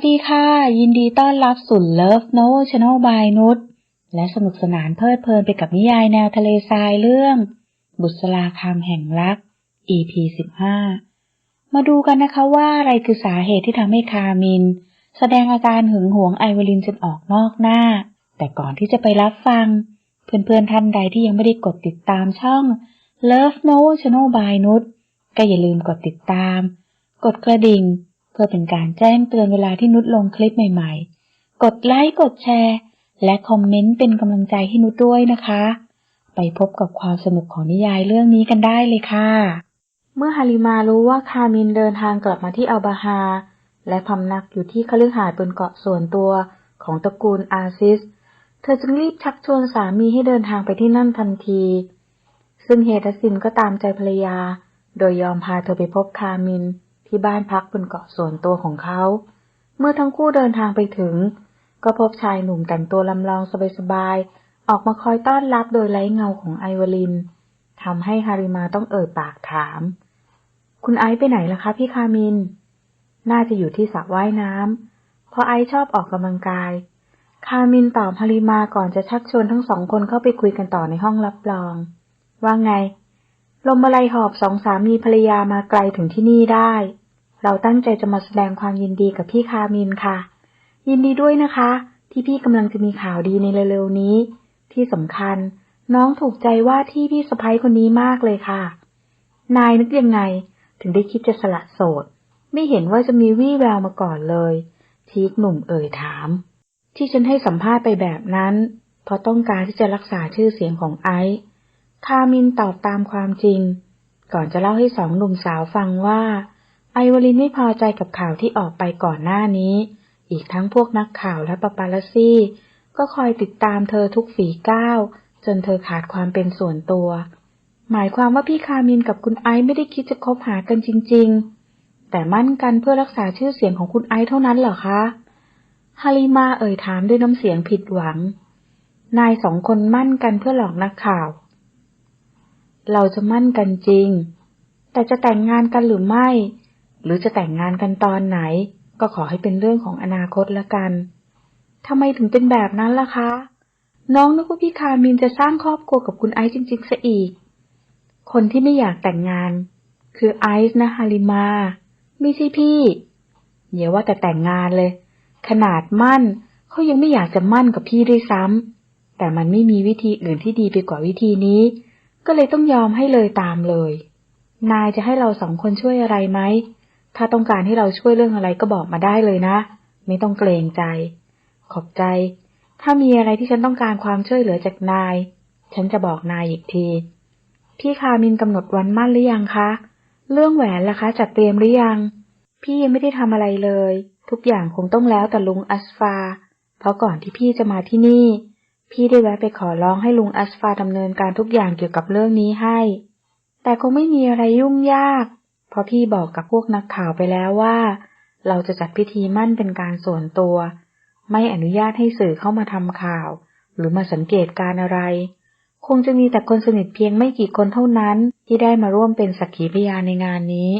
วัสดีค่ะ ยินดีต้อนรับสู่ Love Novel Channel by นุชและสนุกสนานเพลิดเพลินไปกับนิยายแนวทะเลทรายเรื่อง บุษราคำแห่งรัก EP 15 มาดูกันนะคะว่าอะไรคือสาเหตุที่ทำให้คามิน แสดงอาการหึงหวงไอวลินจนออกนอกหน้า แต่ก่อนที่จะไปรับฟัง เพื่อนๆท่านใดที่ยังไม่ได้กดติดตามช่อง Love Novel Channel by นุชก็อย่าลืมกดติดตาม กดกระดิ่ง พื่อเป็นการแจ้งเตือนเวลาที่นุชลงคลิปใหม่ๆ กดไลค์ กดแชร์ และคอมเมนต์เป็นกำลังใจให้นุชด้วยนะคะ ไปพบกับความสนุกของนิยายเรื่องนี้กันได้เลยค่ะ เมื่อฮาริมารู้ว่าคามินเดินทางกลับมาที่อัลบาฮา และพำนักอยู่ที่คฤหาสน์บนเกาะส่วนตัวของตระกูลอาซิส เธอจึงรีบชักชวนสามีให้เดินทางไปที่นั่นทันที ซึ่งเฮดัสซินก็ตามใจภรรยา โดยยอมพาเธอไปพบคามิน ที่บ้านพักบนเกาะส่วนตัวของเขา เมื่อทั้งคู่เดินทางไปถึง ก็พบชายหนุ่มแต่งตัวลำลองสบายๆ ออกมาคอยต้อนรับโดยไร้เงาของไอวลินทำให้ฮาริมาต้องเอ่ยปากถาม คุณไอซ์ไปไหนล่ะคะพี่คามิน น่าจะอยู่ที่สระว่ายน้ำเพราะไอซ์ชอบออกกำลังกาย คามินตอบฮาริมาก่อนจะชักชวนทั้งสองคนเข้าไปคุยกันต่อในห้องรับรอง ว่าไง ลมอะไรหอบสองสามีภรรยามาไกลถึงที่นี่ได้ เราตั้งใจจะมาแสดงความยินดีกับพี่คามินค่ะ ยินดีด้วยนะคะ ที่พี่กำลังจะมีข่าวดีในเร็วๆนี้ ที่สำคัญ น้องถูกใจว่าที่พี่สะพ้ยคนนี้มากเลยค่ะ นายนึกยังไง ถึงได้คิดจะสละโสด ไม่เห็นว่าจะมีวี่แววมาก่อนเลย ทีกหนุ่มเอ่ยถาม ที่ฉันให้สัมภาษณ์ไปแบบนั้น เพราะต้องการที่จะรักษาชื่อเสียงของไอซ์ คามินตอบตามความจริง ก่อนจะเล่าให้สองหนุ่มสาวฟังว่า ไอวอลินไม่พอใจกับข่าวที่ออกไปก่อนหน้านี้ อีกทั้งพวกนักข่าวและปาปาลัสซี่ ก็คอยติดตามเธอทุกฝีก้าว จนเธอขาดความเป็นส่วนตัว หมายความว่าพี่คามินกับคุณไอไม่ได้คิดจะคบหากันจริง ๆ แต่มั่นกันเพื่อรักษาชื่อเสียงของคุณไอเท่านั้นเหรอคะฮาริมาเอ่ยถามด้วยน้ำเสียงผิดหวัง นายสองคนมั่นกันเพื่อหลอกนักข่าว เราจะมั่นกันจริง แต่จะแต่งงานกันหรือไม่ หรือจะแต่งงานกันตอนไหน ก็ขอให้เป็นเรื่องของอนาคตละกันทำไมถึงเป็นแบบนั้นล่ะคะ น้องนึกว่าพี่คามินจะสร้างครอบครัวกับคุณไอซ์จริงๆซะอีก คนที่ไม่อยากแต่งงาน คือไอซ์นะฮาริมา ไม่ใช่พี่อย่าว่าแต่แต่งงานเลย ขนาดมั่นเขายังไม่อยากจะมั่นกับพี่ด้วยซ้ำแต่มันไม่มีวิธีอื่นที่ดีไปกว่าวิธีนี้ ก็เลยต้องยอมให้เลยตามเลย นายจะให้เราสองคนช่วยอะไรไหม ถ้าต้องการให้เราช่วยเรื่องอะไรก็บอกมาได้เลยนะ ไม่ต้องเกรงใจ ขอบใจ ถ้ามีอะไรที่ฉันต้องการความช่วยเหลือจากนาย ฉันจะบอกนายอีกที พี่คามินกำหนดวันมั่นหรือยังคะ เรื่องแหวนล่ะคะ จัดเตรียมหรือยัง พี่ยังไม่ได้ทำอะไรเลย ทุกอย่างคงต้องแล้วแต่ลุงอัสฟา เพราะก่อนที่พี่จะมาที่นี่ พี่ได้แวะไปขอร้องให้ลุงอัสฟาดำเนินการทุกอย่างเกี่ยวกับเรื่องนี้ให้ แต่คงไม่มีอะไรยุ่งยาก เพราะพี่บอกกับพวกนักข่าวไปแล้วว่า เราจะจัดพิธีมั่นเป็นการส่วนตัว ไม่อนุญาตให้สื่อเข้ามาทำข่าว หรือมาสังเกตการอะไร คงจะมีแต่คนสนิทเพียงไม่กี่คนเท่านั้นที่ได้มาร่วมเป็นสักขีพยานในงานนี้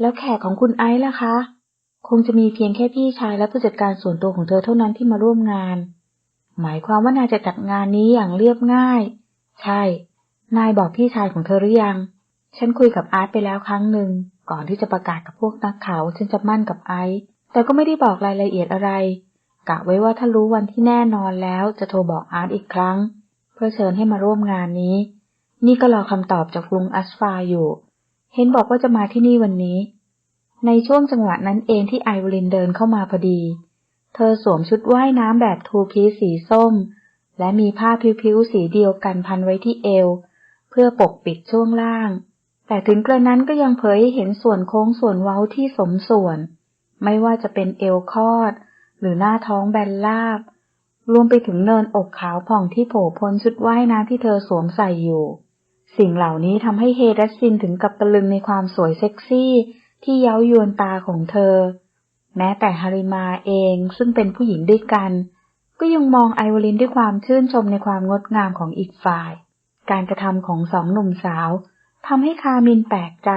แล้วแขกของคุณไอซ์ล่ะคะ คงจะมีเพียงแค่พี่ชายและผู้จัดการส่วนตัวของเธอเท่านั้นที่มาร่วมงาน หมายความว่านายจะจัดงานนี้อย่างเรียบง่าย ใช่ นายบอกพี่ชายของเธอหรือยัง ฉันคุยกับอาร์ตไปแล้วครั้งหนึ่ง ก่อนที่จะประกาศกับพวกนักข่าวฉันจะมั่นกับไอซ์ แต่ก็ไม่ได้บอกรายละเอียดอะไร กะไว้ว่าถ้ารู้วันที่แน่นอนแล้วจะโทรบอกอาร์ตอีกครั้ง เพื่อเชิญให้มาร่วมงานนี้ นี่ก็รอคำตอบจากลุงอัสฟาอยู่ เห็นบอกว่าจะมาที่นี่วันนี้ ในช่วงจังหวะนั้นเองที่ไอวลินเดินเข้ามาพอดี เธอสวมชุดว่ายน้ำแบบทูพีสีส้ม และมีผ้าพิ้วๆสีเดียวกันพันไว้ที่เอว เพื่อปกปิดช่วงล่าง แต่ถึงกระนั้นก็ยังเผยให้เห็นส่วนโค้งส่วนเว้าที่สมส่วน ไม่ว่าจะเป็นเอวคอด หรือหน้าท้องแบนลาบ รวมไปถึงเนินอกขาวผ่องที่โผล่พ้นชุดว่ายน้ำที่เธอสวมใส่อยู่ สิ่งเหล่านี้ทำให้เฮดัสซินถึงกับตะลึงในความสวยเซ็กซี่ที่เย้ายวนตาของเธอ แม้แต่ฮาริมาเองซึ่งเป็นผู้หญิงด้วยกัน ก็ยังมองไอวอลินด้วยความชื่นชมในความงดงามของอีกฝ่าย การกระทำของสองหนุ่มสาวทำให้คามินแปลกใจ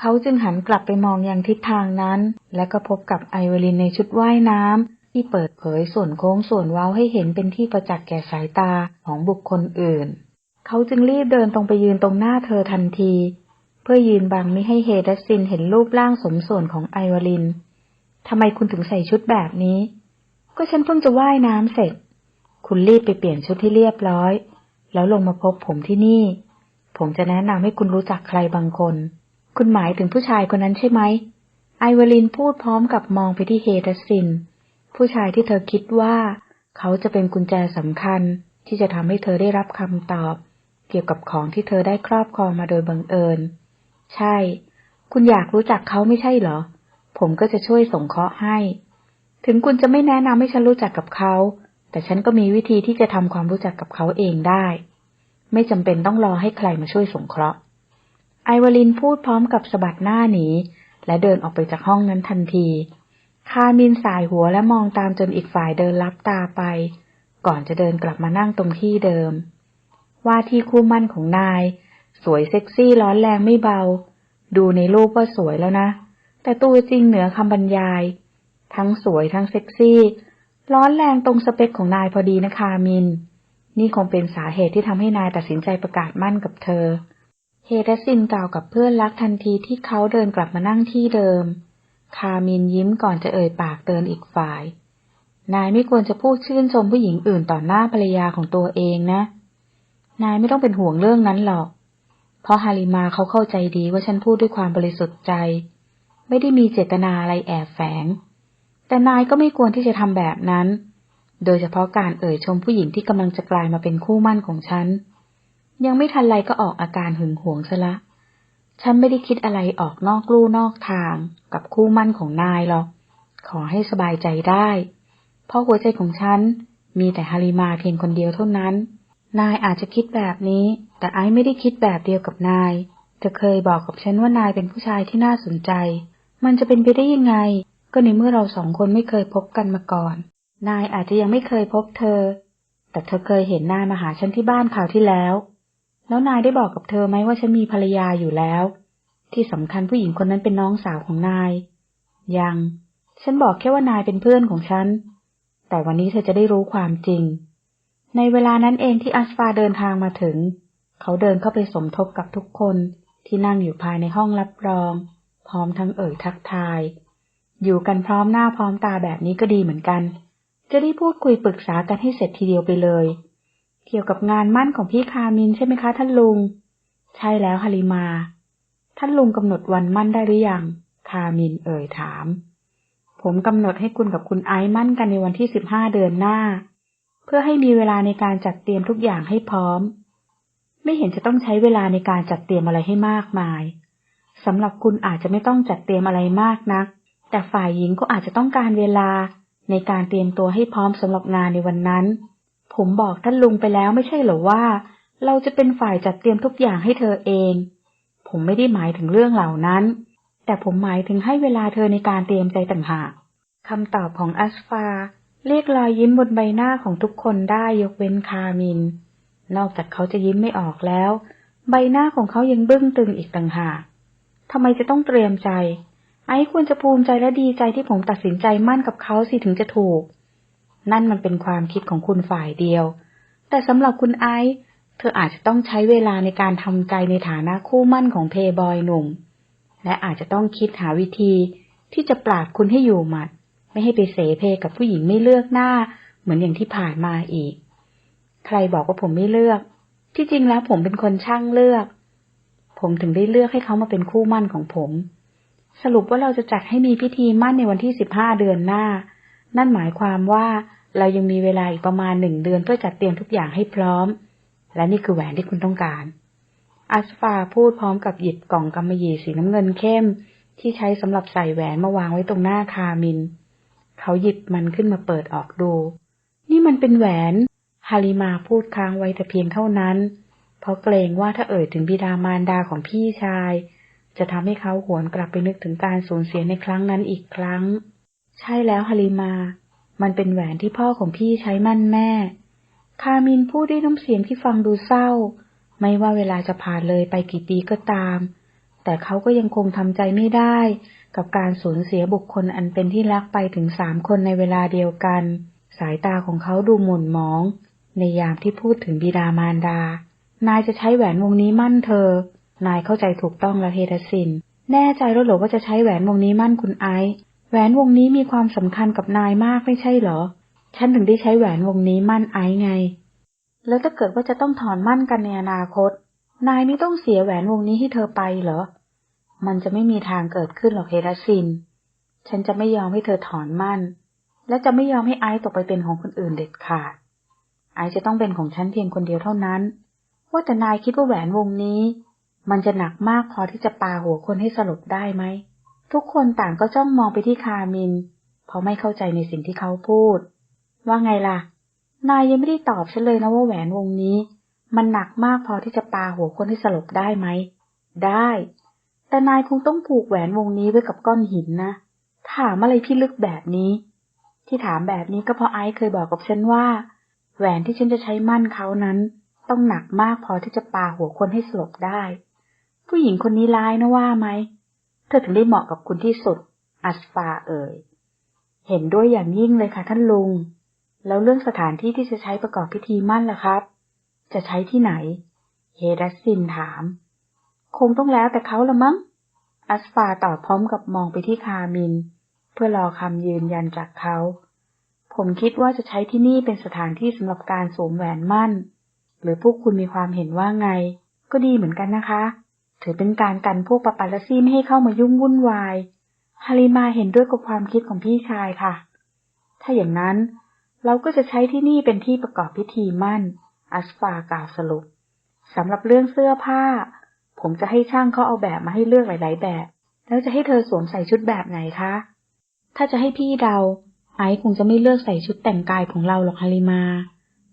เขาจึงหันกลับไปมองยังทิศทางนั้น และก็พบกับไอเวลินในชุดว่ายน้ำที่เปิดเผยส่วนโค้งส่วนเว้าให้เห็นเป็นที่ประจักษ์แก่สายตาของบุคคลอื่น เขาจึงรีบเดินตรงไปยืนตรงหน้าเธอทันที เพื่อยืนบังไม่ให้เฮดัสซินเห็นรูปร่างสมส่วนของไอเวลิน ทำไมคุณถึงใส่ชุดแบบนี้ ก็ฉันเพิ่งจะว่ายน้ำเสร็จ คุณรีบไปเปลี่ยนชุดที่เรียบร้อย แล้วลงมาพบผมที่นี่ ผมจะแนะนำให้คุณรู้จักใครบางคน คุณหมายถึงผู้ชายคนนั้นใช่ไหม ไอเวลินพูดพร้อมกับมองไปที่เฮดัสซิน ผู้ชายที่เธอคิดว่า เขาจะเป็นกุญแจสำคัญที่จะทำให้เธอได้รับคำตอบ เกี่ยวกับของที่เธอได้ครอบครองมาโดยบังเอิญ ใช่ คุณอยากรู้จักเขาไม่ใช่เหรอ ผมก็จะช่วยส่งเคราะห์ให้ ถึงคุณจะไม่แนะนำให้ฉันรู้จักกับเขา แต่ฉันก็มีวิธีที่จะทำความรู้จักกับเขาเองได้ ไม่จำเป็นต้องรอให้ใครมาช่วยสงเคราะห์ ไอวลินพูดพร้อมกับสะบัดหน้าหนี และเดินออกไปจากห้องนั้นทันที คามินสายหัวและมองตามจนอีกฝ่ายเดินลับตาไป ก่อนจะเดินกลับมานั่งตรงที่เดิม ว่าที่คู่มั่นของนาย สวยเซ็กซี่ร้อนแรงไม่เบา ดูในรูปว่าสวยแล้วนะ แต่ตัวจริงเหนือคำบรรยาย ทั้งสวยทั้งเซ็กซี่ ร้อนแรงตรงสเปคของนายพอดีนะคามิน นี่คงเป็นสาเหตุที่ทำให้นายตัดสินใจประกาศมั่นกับเธอ เฮเดซินกล่าวกับเพื่อนรักทันทีที่เขาเดินกลับมานั่งที่เดิม คามินยิ้มก่อนจะเอ่ยปากเตือนอีกฝ่าย นายไม่ควรจะพูดชื่นชมผู้หญิงอื่นต่อหน้าภรรยาของตัวเองนะ นายไม่ต้องเป็นห่วงเรื่องนั้นหรอก เพราะฮาริมาเขาเข้าใจดีว่าฉันพูดด้วยความบริสุทธิ์ใจ ไม่ได้มีเจตนาอะไรแอบแฝง แต่นายก็ไม่ควรที่จะทำแบบนั้น โดยเฉพาะการเอ่ยชมผู้หญิงที่กำลังจะกลายมาเป็นคู่มั่นของฉัน ยังไม่ทันไรก็ออกอาการหึงหวงซะละ ฉันไม่ได้คิดอะไรออกนอกลู่นอกทางกับคู่มั่นของนายหรอก ขอให้สบายใจได้ เพราะหัวใจของฉันมีแต่ฮาริมาเพียงคนเดียวเท่านั้น นายอาจจะคิดแบบนี้ แต่ไอ้ไม่ได้คิดแบบเดียวกับนาย เธอเคยบอกกับฉันว่านายเป็นผู้ชายที่น่าสนใจ มันจะเป็นไปได้ยังไง ก็ในเมื่อเราสองคนไม่เคยพบกันมาก่อน นายอาจจะยังไม่เคยพบเธอ แต่เธอเคยเห็นนายมาหาฉันที่บ้านคราวที่แล้ว แล้วนายได้บอกกับเธอไหมว่าฉันมีภรรยาอยู่แล้ว ที่สำคัญผู้หญิงคนนั้นเป็นน้องสาวของนาย ยัง ฉันบอกแค่ว่านายเป็นเพื่อนของฉัน แต่วันนี้เธอจะได้รู้ความจริง ในเวลานั้นเองที่อัสฟาเดินทางมาถึง เขาเดินเข้าไปสมทบกับทุกคนที่นั่งอยู่ภายในห้องรับรอง พร้อมทั้งเอ่ยทักทาย อยู่กันพร้อมหน้าพร้อมตาแบบนี้ก็ดีเหมือนกัน จะได้พูดคุยปรึกษากันให้เสร็จทีเดียวไปเลย เกี่ยวกับงานมั่นของพี่คามินใช่ไหมคะท่านลุง ใช่แล้วฮาริมา ท่านลุงกำหนดวันมั่นได้หรือยัง คามินเอ่ยถาม ผมกำหนดให้คุณกับคุณไอซ์มั่นกันในวันที่สิบห้าเดือนหน้า เพื่อให้มีเวลาในการจัดเตรียมทุกอย่างให้พร้อม ไม่เห็นจะต้องใช้เวลาในการจัดเตรียมอะไรให้มากมาย สำหรับคุณอาจจะไม่ต้องจัดเตรียมอะไรมากนัก แต่ฝ่ายหญิงก็อาจจะต้องการเวลาในการเตรียมตัวให้พร้อมสำหรับงานในวันนั้น ผมบอกท่านลุงไปแล้วไม่ใช่เหรอว่า เราจะเป็นฝ่ายจัดเตรียมทุกอย่างให้เธอเอง ผมไม่ได้หมายถึงเรื่องเหล่านั้น แต่ผมหมายถึงให้เวลาเธอในการเตรียมใจต่างหากคำตอบของอัสฟา เรียกรอยยิ้มบนใบหน้าของทุกคนได้ยกเว้นคามิน นอกจากเขาจะยิ้มไม่ออกแล้ว ใบหน้าของเขายังบึ้งตึงอีกต่างหาก ทำไมจะต้องเตรียมใจ ไอ้ควรจะภูมิใจและดีใจที่ผมตัดสินใจมั่นกับเขาสิถึงจะถูก นั่นมันเป็นความคิดของคุณฝ่ายเดียว แต่สำหรับคุณไอซ์เธออาจจะต้องใช้เวลาในการทำใจในฐานะคู่มั่นของเพย์บอยหนุ่ม และอาจจะต้องคิดหาวิธีที่จะปราบคุณให้อยู่หมัด ไม่ให้ไปเสเพกับผู้หญิงไม่เลือกหน้า เหมือนอย่างที่ผ่านมาอีก ใครบอกว่าผมไม่เลือก ที่จริงแล้วผมเป็นคนช่างเลือก ผมถึงได้เลือกให้เขามาเป็นคู่มั่นของผม สรุปว่าเราจะจัดให้มีพิธีมั่นในวันที่สิบห้าเดือนหน้า นั่นหมายความว่าเรายังมีเวลาอีกประมาณหนึ่งเดือนเพื่อจัดเตรียมทุกอย่างให้พร้อม และนี่คือแหวนที่คุณต้องการ อัสฟาพูดพร้อมกับหยิบกล่องกำมะหยี่สีน้ำเงินเข้ม ที่ใช้สำหรับใส่แหวนมาวางไว้ตรงหน้าคามิน เขาหยิบมันขึ้นมาเปิดออกดู นี่มันเป็นแหวน ฮาริมาพูดค้างไว้แต่เพียงเท่านั้น เพราะเกรงว่าถ้าเอ่ยถึงบิดามารดาของพี่ชาย จะทำให้เขาหวนกลับไปนึกถึงการสูญเสียในครั้งนั้นอีกครั้ง ใช่แล้วฮาริมา มันเป็นแหวนที่พ่อของพี่ใช้มั่นแม่ คามินพูดด้วยน้ำเสียงที่ฟังดูเศร้า ไม่ว่าเวลาจะผ่านเลยไปกี่ปีก็ตาม แต่เขาก็ยังคงทำใจไม่ได้ กับการสูญเสียบุคคลอันเป็นที่รักไปถึงสามคนในเวลาเดียวกัน สายตาของเขาดูหม่นหมอง ในยามที่พูดถึงบิดามารดา นายจะใช้แหวนวงนี้มั่นเธอ นายเข้าใจถูกต้องแล้วเฮดสิน แน่ใจแล้วหรอว่าจะใช้แหวนวงนี้มั่นคุณไอซ์ แหวนวงนี้มีความสำคัญกับนายมากไม่ใช่เหรอ ฉันถึงได้ใช้แหวนวงนี้มั่นไอซ์ไง แล้วถ้าเกิดว่าจะต้องถอนมั่นกันในอนาคต นายไม่ต้องเสียแหวนวงนี้ให้เธอไปเหรอ มันจะไม่มีทางเกิดขึ้นหรอกเฮดัสซิน ฉันจะไม่ยอมให้เธอถอนมั่น และจะไม่ยอมให้ไอซ์ตกไปเป็นของคนอื่นเด็ดขาด ไอซ์จะต้องเป็นของฉันเพียงคนเดียวเท่านั้น ว่าแต่นายคิดว่าแหวนวงนี้ มันจะหนักมากพอที่จะปาหัวคนให้สลบได้ไหม ทุกคนต่างก็จ้องมองไปที่คามิน เพราะไม่เข้าใจในสิ่งที่เขาพูด ว่าไงล่ะ นายยังไม่ได้ตอบฉันเลยนะว่าแหวนวงนี้ มันหนักมากพอที่จะปาหัวคนให้สลบได้ไหม ได้ แต่นายคงต้องผูกแหวนวงนี้ไว้กับก้อนหินนะ ถามอะไรพี่ลึกแบบนี้ ที่ถามแบบนี้ก็เพราะไอซ์เคยบอกกับฉันว่า แหวนที่ฉันจะใช้มั่นเขานั้น ต้องหนักมากพอที่จะปาหัวคนให้สลบได้ ผู้หญิงคนนี้ร้ายนะว่าไหม เธอถึงได้เหมาะกับคุณที่สุด อัสฟาเอ่ย เห็นด้วยอย่างยิ่งเลยค่ะท่านลุง แล้วเรื่องสถานที่ที่จะใช้ประกอบพิธีมั่นล่ะครับ จะใช้ที่ไหน เฮดัสซินถาม คงต้องแล้วแต่เขาละมั้ง อัสฟาตอบพร้อมกับมองไปที่คามิน เพื่อรอคำยืนยันจากเขา ผมคิดว่าจะใช้ที่นี่เป็นสถานที่สำหรับการสวมแหวนมั่น หรือพวกคุณมีความเห็นว่าไง ก็ดีเหมือนกันนะคะ ถือเป็นการกันพวกปาปาลาซี่ไม่ให้เข้ามายุ่งวุ่นวายฮาริมาเห็นด้วยกับความคิดของพี่ชายค่ะ ถ้าอย่างนั้นเราก็จะใช้ที่นี่เป็นที่ประกอบพิธีมั่น อัสฟากล่าวสรุปสำหรับเรื่องเสื้อผ้า ผมจะให้ช่างเขาเอาแบบมาให้เลือกหลาย ๆ แบบ แล้วจะให้เธอสวมใส่ชุดแบบไหนคะ ถ้าจะให้พี่เดาไอซ์คงจะไม่เลือกใส่ชุดแต่งกายของเราหรอกฮาริมา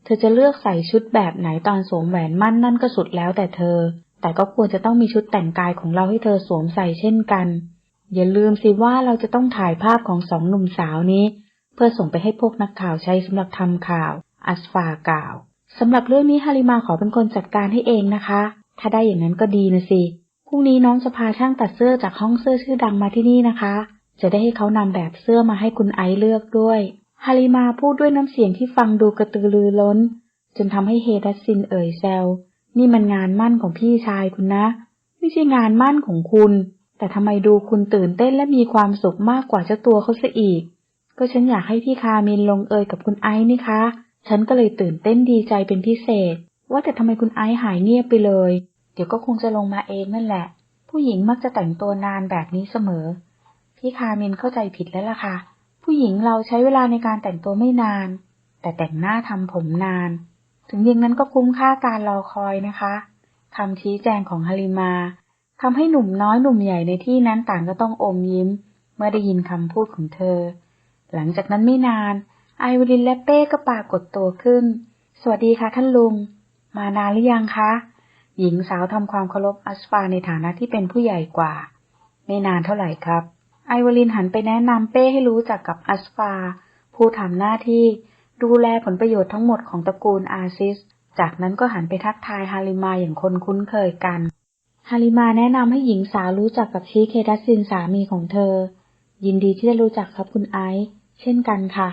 เธอจะเลือกใส่ชุดแบบไหนตอนสวมแหวนมั่นนั่นก็สุดแล้วแต่เธอ แต่ก็ควรจะต้องมีชุดแต่งกายของเราให้เธอสวมใส่เช่นกัน อย่าลืมสิว่าเราจะต้องถ่ายภาพของสองหนุ่มสาวนี้ เพื่อส่งไปให้พวกนักข่าวใช้สำหรับทำข่าว อัสฟากล่าวสำหรับเรื่องนี้ฮาริมาขอเป็นคนจัดการให้เองนะคะ ถ้าได้อย่างนั้นก็ดีนะสิ พรุ่งนี้น้องจะพาช่างตัดเสื้อจากห้องเสื้อชื่อดังมาที่นี่นะคะ จะได้ให้เขานำแบบเสื้อมาให้คุณไอซ์เลือกด้วย ฮาริมาพูดด้วยน้ำเสียงที่ฟังดูกระตือรือร้น จนทำให้เฮดัสซินเอ่ยแซว นี่มันงานมั่นของพี่ชายคุณนะ ไม่ใช่งานมั่นของคุณ แต่ทำไมดูคุณตื่นเต้นและมีความสุขมากกว่าเจ้าตัวเขาซะอีก ก็ฉันอยากให้พี่คามินลงเอยกับคุณไอซ์นี่คะ ฉันก็เลยตื่นเต้นดีใจเป็นพิเศษ ว่าแต่ทำไมคุณไอซ์หายเงียบไปเลย เดี๋ยวก็คงจะลงมาเองนั่นแหละ ผู้หญิงมักจะแต่งตัวนานแบบนี้เสมอ พี่คามินเข้าใจผิดแล้วล่ะค่ะ ผู้หญิงเราใช้เวลาในการแต่งตัวไม่นาน แต่แต่งหน้าทำผมนาน ถึงอย่างนั้นก็คุ้มค่าการรอคอยนะคะคำชี้แจงของฮาริมาทำให้หนุ่มน้อยหนุ่มใหญ่ในที่นั้นต่างก็ต้องอมยิ้ม เมื่อได้ยินคำพูดของเธอ หลังจากนั้นไม่นาน ไอวลินและเป้ก็ปรากฏตัวขึ้น สวัสดีค่ะท่านลุง มานานหรือยังคะ หญิงสาวทำความเคารพอัสฟาในฐานะที่เป็นผู้ใหญ่กว่า ไม่นานเท่าไหร่ครับ ไอวลินหันไปแนะนำเป้ให้รู้จักกับอัสฟา ผู้ทำหน้าที่ดูแลผลประโยชน์ทั้งหมดของตระกูลอาซิส จากนั้นก็หันไปทักทายฮาริมาอย่างคนคุ้นเคยกัน ฮาริมาแนะนำให้หญิงสาวรู้จักกับชีเคดัสซินสามีของเธอ ยินดีที่จะรู้จักครับคุณไอซ์เช่นกันค่ะ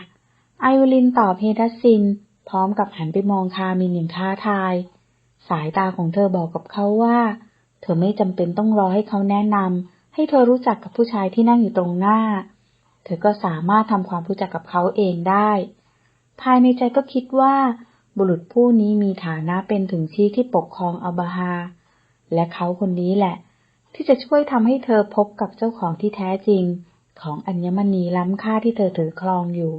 ไอวลินตอบเฮดัสซิน พร้อมกับหันไปมองคามินอย่างท้าทาย สายตาของเธอบอกกับเขาว่า เธอไม่จำเป็นต้องรอให้เขาแนะนำ ให้เธอรู้จักกับผู้ชายที่นั่งอยู่ตรงหน้า เธอก็สามารถทำความรู้จักกับเขาเองได้ ภายในใจก็คิดว่า บุรุษผู้นี้มีฐานะเป็นถึงชีที่ปกครองอับาฮา และเขาคนนี้แหละ ที่จะช่วยทำให้เธอพบกับเจ้าของที่แท้จริง ของอัญมณีล้ำค่าที่เธอถือครองอยู่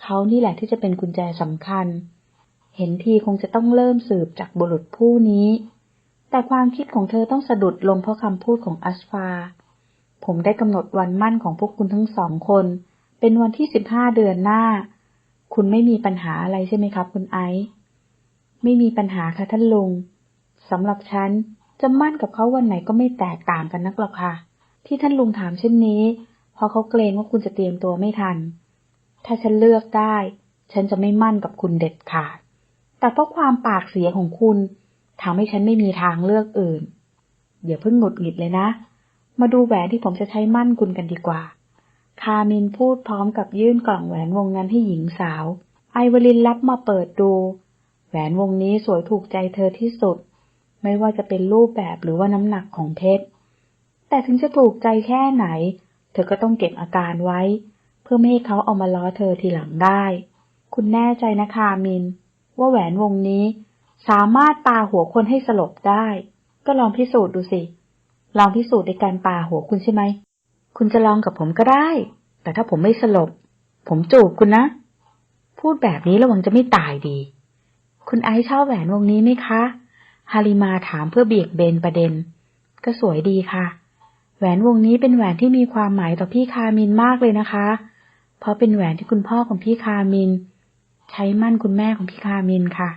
เขานี่แหละที่จะเป็นกุญแจสำคัญ เห็นทีคงจะต้องเริ่มสืบจากบุรุษผู้นี้ แต่ความคิดของเธอต้องสะดุดลงเพราะคำพูดของอัสฟา ผมได้กำหนดวันมั่นของพวกคุณทั้งสองคน เป็นวันที่สิบห้าเดือนหน้า คุณไม่มีปัญหาอะไรใช่ไหมครับ คุณไอซ์ไม่มีปัญหาค่ะท่านลุงสำหรับฉันจะมั่นกับเขาวันไหนก็ไม่แตกต่างกันนักหรอกค่ะ ที่ท่านลุงถามเช่นนี้เพราะเขาเกรงว่าคุณจะเตรียมตัวไม่ทัน ถ้าฉันเลือกได้ ฉันจะไม่มั่นกับคุณเด็ดขาด แต่เพราะความปากเสียของคุณ ทำให้ฉันไม่มีทางเลือกอื่น อย่าเพิ่งหงุดหงิดเลยนะ มาดูแหวนที่ผมจะใช้มั่นคุณกันดีกว่า คามินพูดพร้อมกับยื่นกล่องแหวนวงนั้นให้หญิงสาว ไอวลินรับมาเปิดดู แหวนวงนี้สวยถูกใจเธอที่สุด ไม่ว่าจะเป็นรูปแบบหรือว่าน้ำหนักของเพชร แต่ถึงจะถูกใจแค่ไหน เธอก็ต้องเก็บอาการไว้ เพื่อไม่ให้เขาเอามาล้อเธอทีหลังได้ คุณแน่ใจนะคามิน ว่าแหวนวงนี้ สามารถปาหัวคนให้สลบได้ ก็ลองพิสูจน์ดูสิ ลองพิสูจน์ในการปาหัวคุณใช่ไหม คุณจะลองกับผมก็ได้ แต่ถ้าผมไม่สลบ ผมจูบคุณนะ พูดแบบนี้ระวังจะไม่ตายดี คุณไอซ์ชอบแหวนวงนี้ไหมคะ ฮาริมาถามเพื่อเบี่ยงเบนประเด็น ก็สวยดีค่ะ แหวนวงนี้เป็นแหวนที่มีความหมายต่อพี่คามินมากเลยนะคะ เพราะเป็นแหวนที่คุณพ่อของพี่คามิน ใช้มั่นคุณแม่ของพี่คามินค่ะ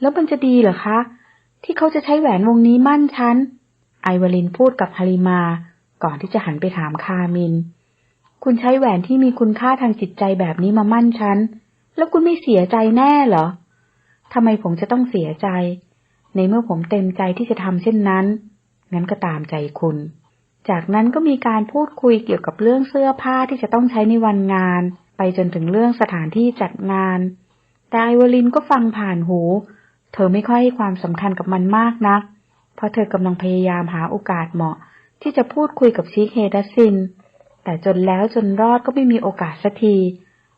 แล้วมันจะดีเหรอคะ ที่เขาจะใช้แหวนวงนี้มั่นฉัน ไอวาลินพูดกับฮาริมา ก่อนที่จะหันไปถามคามิน คุณใช้แหวนที่มีคุณค่าทางจิตใจแบบนี้มามั่นฉัน แล้วคุณไม่เสียใจแน่เหรอทำไมผมจะต้องเสียใจ ในเมื่อผมเต็มใจที่จะทำเช่นนั้น งั้นก็ตามใจคุณ จากนั้นก็มีการพูดคุยเกี่ยวกับเรื่องเสื้อผ้าที่จะต้องใช้ในวันงาน ไปจนถึงเรื่องสถานที่จัดงาน แต่ไอวลินก็ฟังผ่านหู เธอไม่ค่อยให้ความสำคัญกับมันมากนัก เพราะเธอกำลังพยายามหาโอกาสเหมาะ ที่จะพูดคุยกับชีคเฮดัสซิน แต่จนแล้วจนรอดก็ไม่มีโอกาสสักที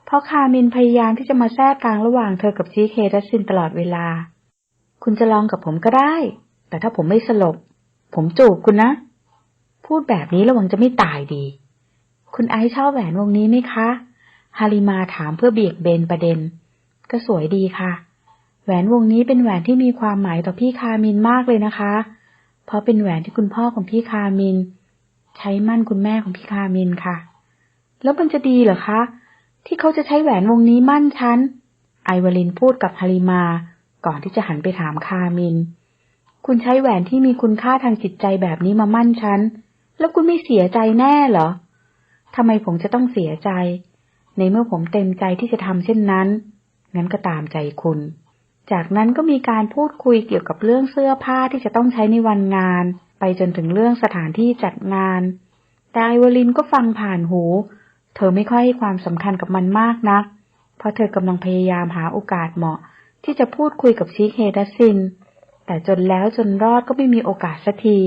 เพราะคามินพยายามที่จะมาแทรกกลางระหว่างเธอกับชีคเฮดัสซินตลอดเวลา คุณจะลองกับผมก็ได้ แต่ถ้าผมไม่สลบ ผมจูบคุณนะ พูดแบบนี้ระวังจะไม่ตายดี คุณไอซ์ชอบแหวนวงนี้ไหมคะ ฮาริมาถามเพื่อเบี่ยงเบนประเด็น ก็สวยดีค่ะ แหวนวงนี้เป็นแหวนที่มีความหมายต่อพี่คามินมากเลยนะคะ เพราะเป็นแหวนที่คุณพ่อของพี่คามิน ใช้มั่นคุณแม่ของพี่คามินค่ะ แล้วมันจะดีเหรอคะ ที่เขาจะใช้แหวนวงนี้มั่นฉัน ไอวาลินพูดกับฮาริมา ก่อนที่จะหันไปถามคามิน คุณใช้แหวนที่มีคุณค่าทางจิตใจแบบนี้มามั่นฉัน แล้วคุณไม่เสียใจแน่เหรอทำไมผมจะต้องเสียใจ ในเมื่อผมเต็มใจที่จะทำเช่นนั้น งั้นก็ตามใจคุณ จากนั้นก็มีการพูดคุยเกี่ยวกับเรื่องเสื้อผ้าที่จะต้องใช้ในวันงาน ไปจนถึงเรื่องสถานที่จัดงาน แต่ไอวลินก็ฟังผ่านหู เธอไม่ค่อยให้ความสำคัญกับมันมากนัก เพราะเธอกำลังพยายามหาโอกาสเหมาะ ที่จะพูดคุยกับชีเฮดัสซิน แต่จนแล้วจนรอดก็ไม่มีโอกาสสักที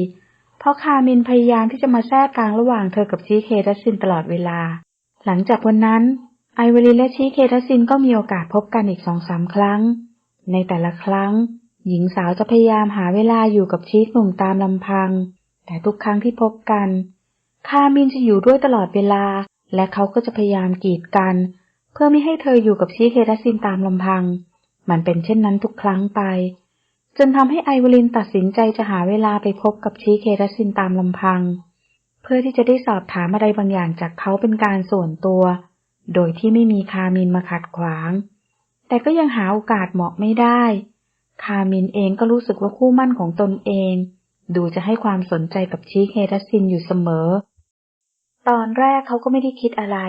เพราะคามินพยายามที่จะมาแทรกกลางระหว่างเธอกับชีเคดัสซินตลอดเวลา หลังจากวันนั้น ไอวลินและชีเคดัสซินก็มีโอกาสพบกันอีกสองสามครั้ง ในแต่ละครั้ง หญิงสาวจะพยายามหาเวลาอยู่กับชีคหนุ่มตามลำพัง แต่ทุกครั้งที่พบกัน คามินจะอยู่ด้วยตลอดเวลา และเขาก็จะพยายามกีดกัน เพื่อไม่ให้เธออยู่กับชีเคดัสซินตามลำพัง มันเป็นเช่นนั้นทุกครั้งไป จนทำให้ไอวลินตัดสินใจจะหาเวลาไปพบกับชีเคดัสซินตามลำพัง เพื่อที่จะได้สอบถามอะไรบางอย่างจากเขาเป็นการส่วนตัว โดยที่ไม่มีคามินมาขัดขวาง แต่ก็ยังหาโอกาสเหมาะไม่ได้ คามินเองก็รู้สึกว่าคู่มั่นของตนเอง ดูจะให้ความสนใจกับชีเคดัสซินอยู่เสมอ ตอนแรกเขาก็ไม่ได้คิดอะไร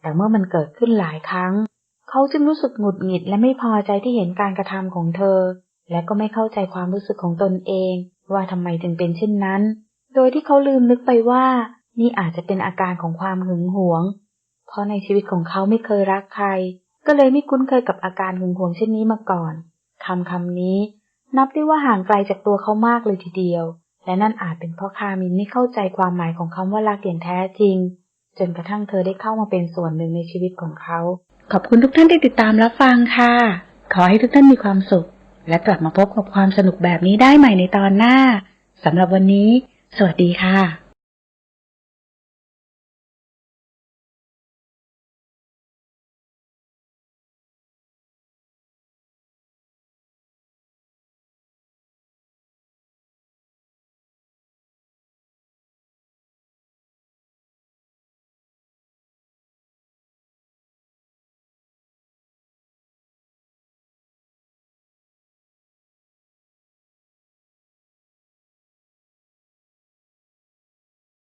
แต่เมื่อมันเกิดขึ้นหลายครั้ง เขาจึงรู้สึกหงุดหงิดและไม่พอใจที่เห็นการกระทำของเธอ และก็ไม่เข้าใจความรู้สึกของตนเอง ว่าทำไมถึงเป็นเช่นนั้น โดยที่เขาลืมนึกไปว่า นี่อาจจะเป็นอาการของความหึงหวง เพราะในชีวิตของเขาไม่เคยรักใคร ก็เลยไม่คุ้นเคยกับอาการหึงหวงเช่นนี้มาก่อนคำคำนี้ นับได้ว่าห่างไกลจากตัวเขามากเลยทีเดียว และนั่นอาจเป็นเพราะคามินไม่เข้าใจความหมายของคำว่ารักอย่างแท้จริง จนกระทั่งเธอได้เข้ามาเป็นส่วนหนึ่งในชีวิตของเขา ขอบคุณทุกท่านที่ติดตามรับฟังค่ะ ขอให้ทุกท่านมีความสุข และกลับมาพบกับความสนุกแบบนี้ได้ใหม่ในตอนหน้าสำหรับวันนี้ สวัสดีค่ะ